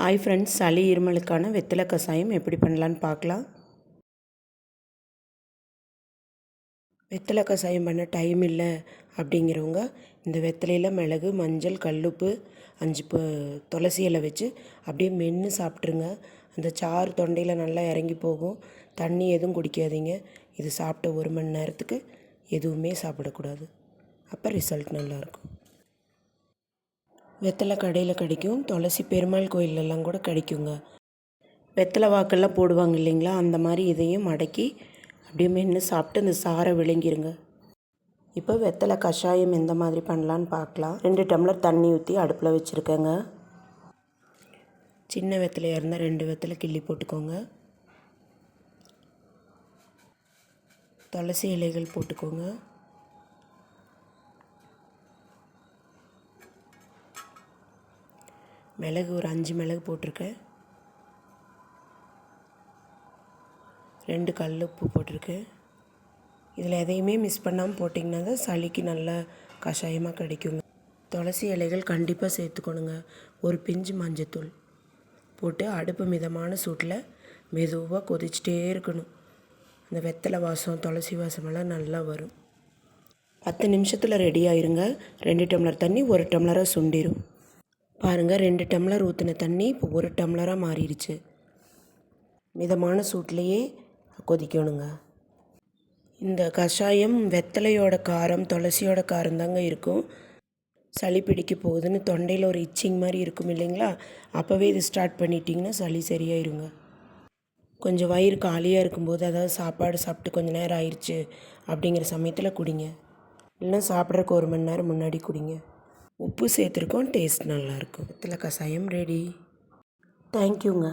Hi friends சளி இருமலுக்கான வெத்தலை கஷாயம் எப்படி பண்ணலான்னு பார்க்கலாம். வெத்தலை கஷாயம் பண்ண டைம் இல்லை அப்படிங்கிறவங்க இந்த வெத்தலையில் மிளகு மஞ்சள் கல்லுப்பு அஞ்சு ப துளசி இலை வச்சு அப்படியே மென்று சாப்பிட்ருங்க அந்த சாறு தொண்டையில் நல்லா இறங்கி போகும். தண்ணி எதுவும் குடிக்காதீங்க. இது சாப்பிட்ட ஒரு மணி நேரத்துக்கு எதுவுமே சாப்பிடக்கூடாது. அப்போ ரிசல்ட் நல்லாயிருக்கும் வெத்தலை கடையில் கிடைக்கும். துளசி பெருமாள் கோயிலெல்லாம் கூட கிடைக்குங்க. வெத்தலை வாக்கெல்லாம் போடுவாங்க இல்லைங்களா? அந்த மாதிரி இதையும் மடக்கி அப்படியே மென்று சாப்பிட்டு அந்த சாரை விழுங்கிருங்க. இப்போ வெத்தலை கஷாயம் எந்த மாதிரி பண்ணலான்னு பார்க்கலாம். ரெண்டு டம்ளர் தண்ணி ஊற்றி அடுப்பில் வச்சுருக்கேங்க. சின்ன வெத்தலையாக இருந்தால் ரெண்டு வெத்தலை கிள்ளி போட்டுக்கோங்க. துளசி இலைகள் போட்டுக்கோங்க. மிளகு ஒரு அஞ்சு மிளகு போட்டிருக்கேன். ரெண்டு கல் உப்பு போட்டிருக்கேன். இதில் எதையுமே மிஸ் பண்ணாமல் போட்டிங்கன்னா தான் சளிக்கு நல்ல கஷாயமாக கிடைக்குங்க. துளசி இலைகள் கண்டிப்பாக சேர்த்துக்கணுங்க. ஒரு பிஞ்சு மஞ்சத்தூள் போட்டு அடுப்பு மிதமான சூட்டில் மெதுவாக கொதிச்சிட்டே இருக்கணும். அந்த வெத்தலை வாசம் துளசி வாசமெல்லாம் நல்லா வரும். பத்து நிமிஷத்தில் ரெடி ஆயிருங்க. ரெண்டு டம்ளர் தண்ணி ஒரு டம்ளராக சுண்டிடும் பாருங்கள் ரெண்டு டம்ளர் ஊற்றின தண்ணி இப்போ ஒரு டம்ளராக மாறிடுச்சு. மிதமான சூட்லேயே கொதிக்கணுங்க. இந்த கஷாயம் வெத்தலையோட காரம் துளசியோட காரம் தாங்க இருக்கும். சளி பிடிக்க போகுதுன்னு தொண்டையில் ஒரு இச்சிங் மாதிரி இருக்கும் இல்லைங்களா? அப்போவே இது ஸ்டார்ட் பண்ணிட்டீங்கன்னா சளி சரியாயிருங்க. கொஞ்சம் வயிறு காலியாக இருக்கும்போது அதாவது சாப்பாடு சாப்பிட்டு கொஞ்சம் நேரம் ஆயிடுச்சு அப்படிங்கிற சமயத்தில் குடிங்க. இல்லைன்னா சாப்பிட்றக்கு ஒரு மணி நேரம் முன்னாடி குடிங்க. உப்பு சேர்த்துருக்கோம் டேஸ்ட் நல்லாயிருக்கும் வெத்தலை கஷாயம் ரெடி தேங்க்யூங்க